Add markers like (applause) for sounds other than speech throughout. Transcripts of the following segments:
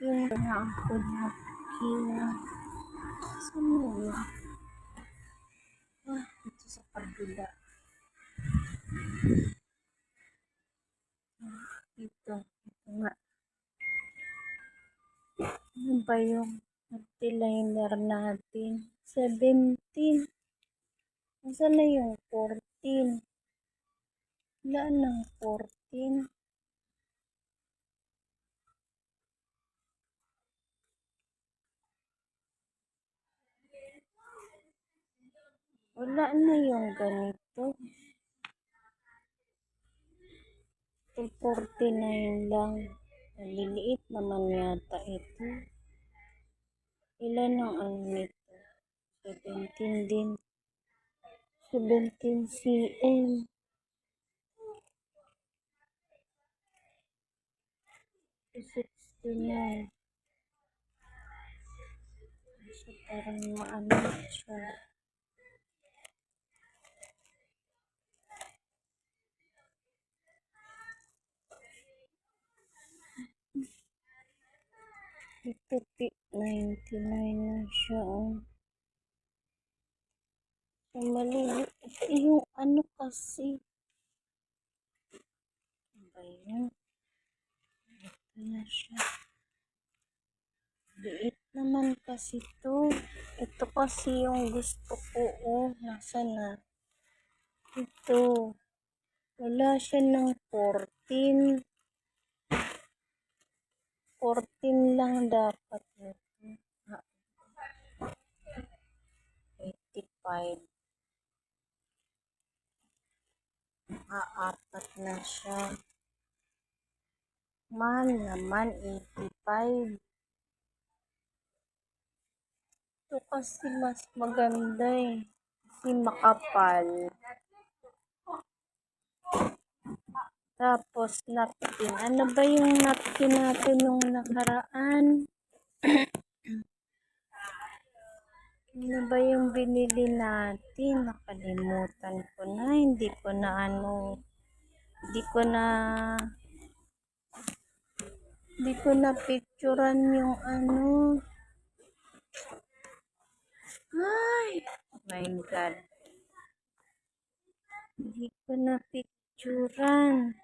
napkin na ako. Saan mo yun? Ah, ito sa kabila. Ito, ito nga. Ano ba yung multiliner natin? 17. Nasaan na yung 14? Wala nang 14. Wala na yung ganito. 249 lang. Maliliit naman yata ito. Ilan ang ano nito? 17 din. 17 cm. Sixty-nine. So, parang maano siya. 99 na siya, oh. So. Yung ano kasi. Ba yun? Ito na siya. Liit naman kasi to. Ito kasi yung gusto ko, oh. Nasaan na? Ito. Wala siya ng 14. 14 lang dapat nito. Ah, 85. Aapat na siya. Mahal naman, 85. Ito kasi mas maganda eh. Kasi makapal. Tapos, napkin. Ano ba yung napkin natin nung nakaraan? (clears throat) ano ba yung binili natin? Nakalimutan ko na. Hindi ko na ano. Hindi ko na hindi ko na picturean yung ano. Ay! Oh my God. Hindi ko na picturean.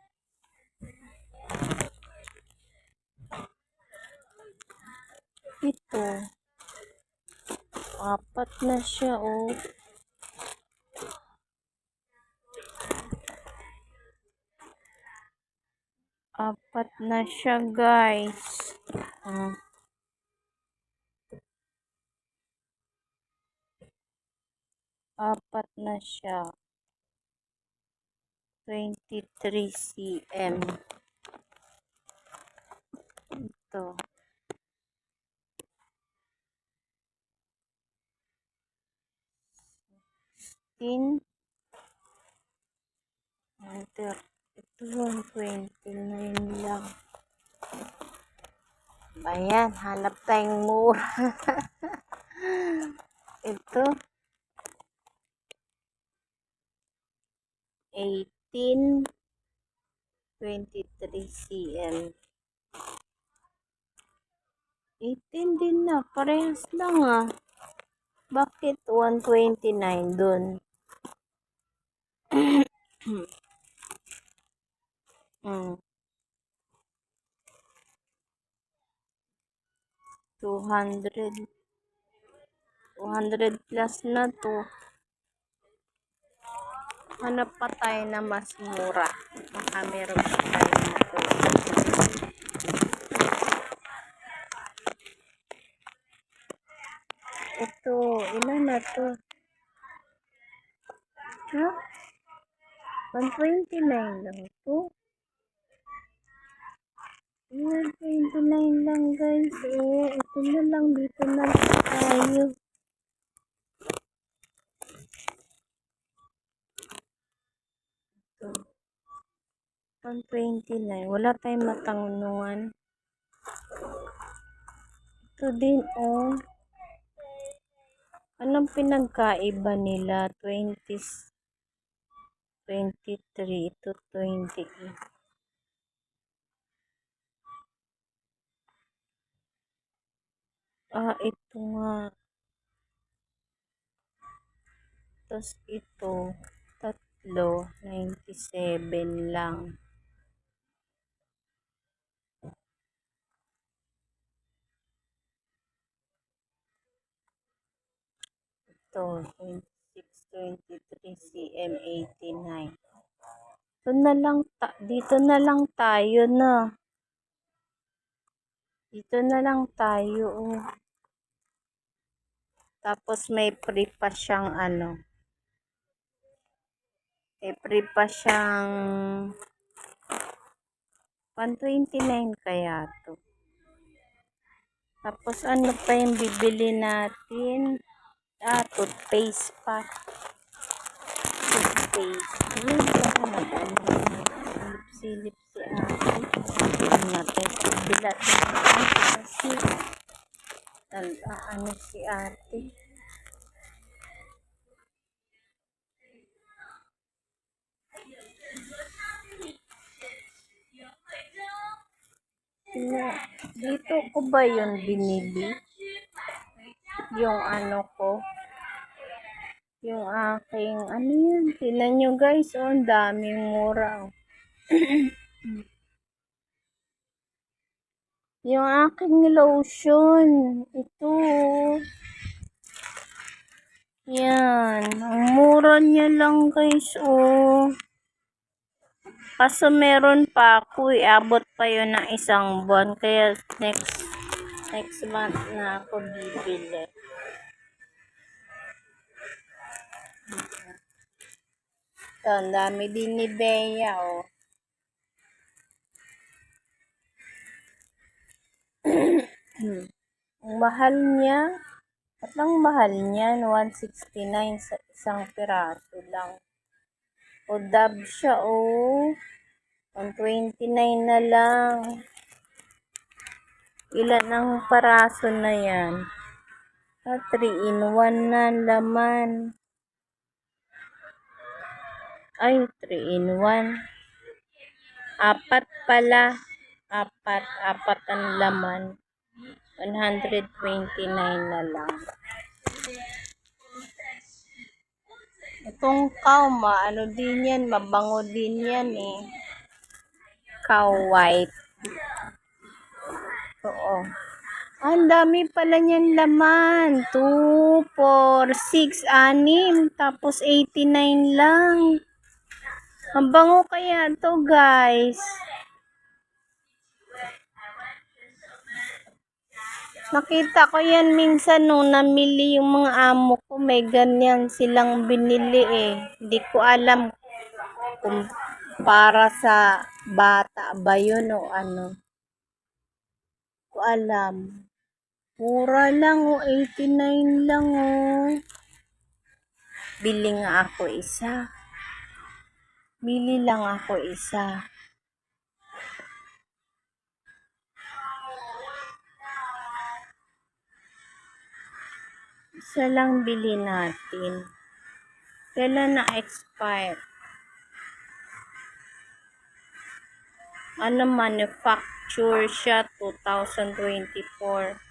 Ito. Apat na siya, oh. Apat na siya, guys. Ah. Apat na siya. 23 cm. Ito. Sixteen. Enter. Ito yung 29 lang. Ayan, hanap tayong mura. (laughs) Ito. 18. 23 cm. 18 din na. Parehas lang ah. Bakit 129 dun? Hmm. 200 200 plus na to. Hanap pa tayo na mas mura. Baka meron pa tayo makuha. Ito, ilan na to? Ha? 129 lang to. 129 lang guys. Eh, ito na lang. Dito na tayo. Ito. 129. Wala tayong matangunungan. Ito din, oh. Anong pinagkaiba nila? 20, 23 to 28. Ah, ito nga. Tapos ito, tatlo, 97 lang. Ito, 26, 23, CM 89. Ito na lang, ta- dito na lang tayo na. Dito na lang tayo. Oh. Tapos may free pa siyang ano. May free pa siyang 129 kaya to. Tapos ano pa yung bibili natin? Ah, toothpaste pa. Toothpaste. Ay, baka mag-ano. Silip-silip si ate. Ano natin? Bila kasi ano si ate. Dito ko ba yun binili? Yung ano ko? Yung aking, ano yan? Tingnan nyo guys, oh, ang daming mura. Oh. (clears throat) yung aking lotion. Ito. oh. Yan. Ang mura niya lang guys, oh. Kaso meron pa ako, iabot pa yun ng isang buwan. Kaya next next month na ako bibili. Ito, ang dami din ni Bea, oh. (clears throat) ang mahal niya, at ang mahal niya, 169 sa isang piraso lang. O dab siya, oh. 129 na lang. Ilan ang paraso na yan? Ah, 3 in 1 na laman. Ay, 3 in 1. Apat pala. Apat. Apat ang laman. 129 na lang. Itong cow, ma, ano din yan, mabango din yan eh. Cow white. Oo. Ang dami pala niyan laman. 2, 4, 6, 6. Tapos 89 lang. Ang bango kaya to guys. Nakita ko yan minsan nung namili yung mga amo ko. May ganyan silang binili eh. Hindi ko alam kung para sa bata ba yun o ano. Hindi ko alam. Mura lang o 89 lang o. Bili nga ako isa. Bili lang ako isa. Isa lang bili natin. Kailan na-expire? Ano manufacture siya 2024.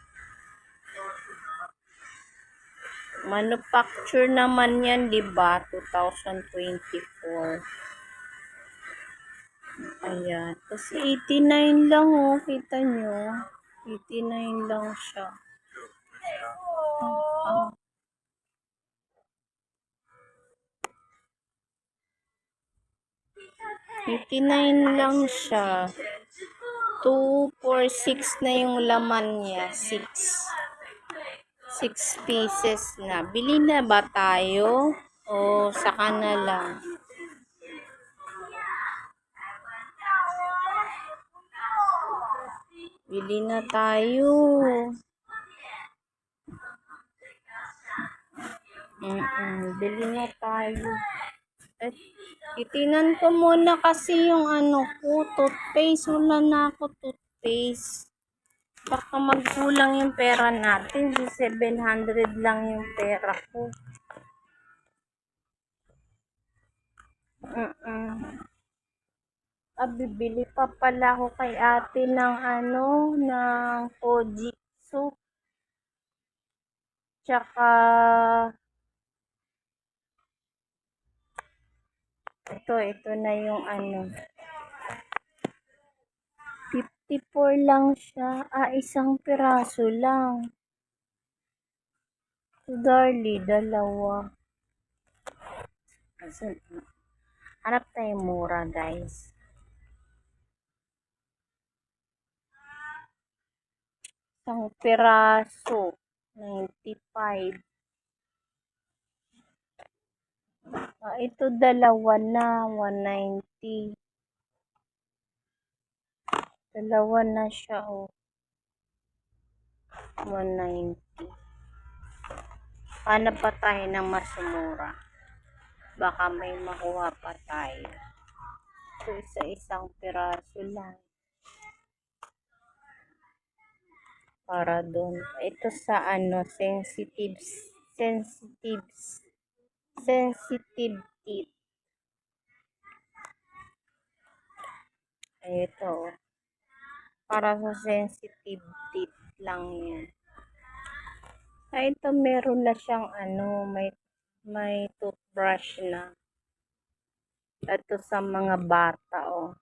Manufacture naman yan, di ba? 2024. Ayan. Kasi 89 lang, oh. Kita nyo. 89 lang siya. Ah. 89 lang siya. 2, 4, 6 na yung laman niya. 6. 6 pieces na. Bili na ba tayo? O saka na lang? Bili na tayo. Mm-mm, bili na tayo. Eh, titinan ko muna kasi yung ano ko, toothpaste. Wala na ako toothpaste. Baka magkulang yung pera natin. Di 700 lang yung pera ko. Mm-mm. Ah, bibili pa pala ako kay ate ng ano, ng Kojitsu. Tsaka, ito, ito na yung ano. 54 lang siya. Ah, isang piraso lang. Darly, dalawa. Hanap tayo mura, guys. Isang piraso. 95. Ah, ito dalawa na. 190. Dalawa na siya, oh. 190. Hanap pa tayo ng mas mura. Baka may makuha pa tayo. So, isa-isang piraso lang. Para doon. Ito sa ano, sensitives. Sensitives. Sensitive teeth. Ito. oh. Para sa sensitive teeth lang yan. Ay, ito meron na siyang ano, may may toothbrush na. Ito sa mga bata, oh.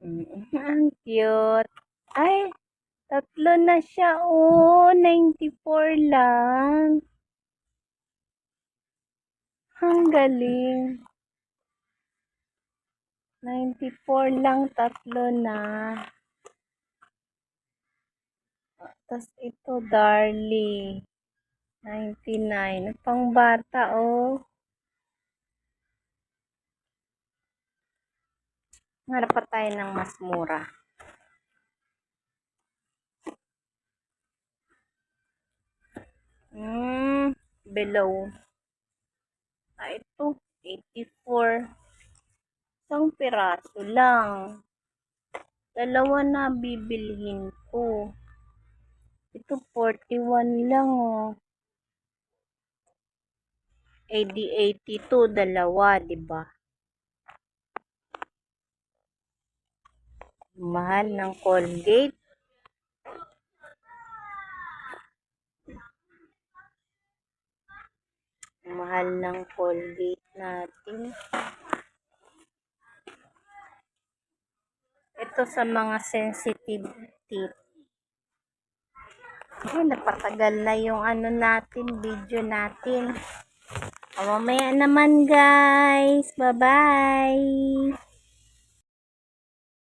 Mm, (laughs) ang cute. Ay, tatlo na siya, oh. 94 lang. Ang galing. 94 lang, tatlo na. Tapos ito, Darly. 99. Pang bata, oh. Harap pa tayo ng mas mura. Hmm, below. Ah, ito, 84. Isang piraso lang. Dalawa na bibilhin ko. Ito, 41 lang, oh. AD 82, dalawa, di ba? Mahal ng Colgate. Mahal ng Colgate natin. Ito sa mga sensitive teeth. Ay, napatagal na yung ano natin, video natin. O, mamaya naman guys. Bye-bye.